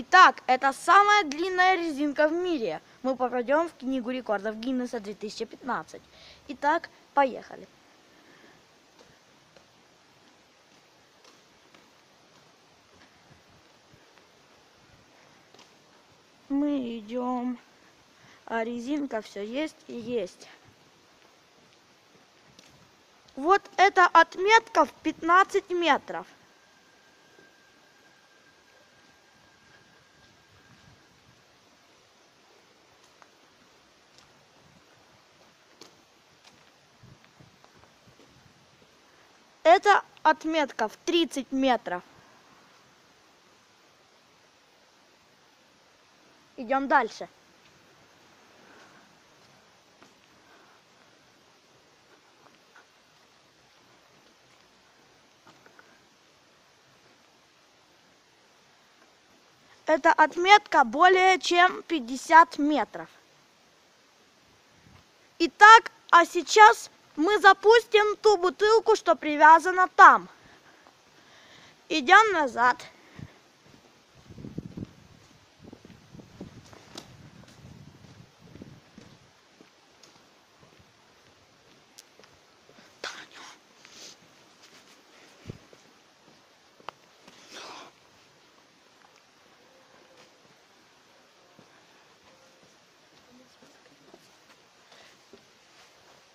Итак, это самая длинная резинка в мире. Мы попадем в книгу рекордов Гиннесса 2015. Итак, поехали. Мы идем, а резинка все есть и есть. Вот эта отметка в 15 метров. Это отметка в 30 метров. Идем дальше. Эта отметка более чем 50 метров. Итак, а сейчас мы запустим ту бутылку, что привязана там. Идем назад.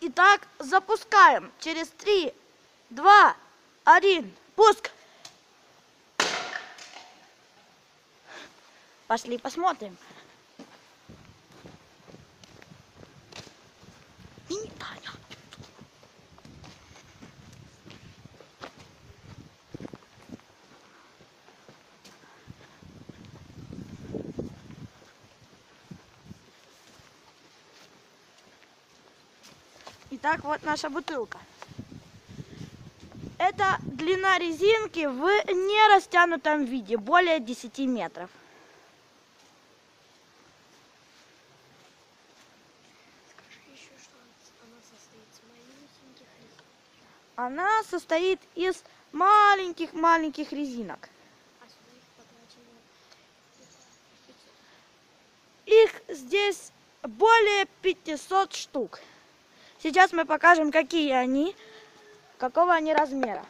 Итак, запускаем. Через три, два, один. Пуск. Пошли посмотрим. Итак, вот наша бутылка. Это длина резинки в нерастянутом виде, более 10 метров. Она состоит из маленьких-маленьких резинок. А Их здесь более 500 штук. Сейчас мы покажем, какие они, какого они размера.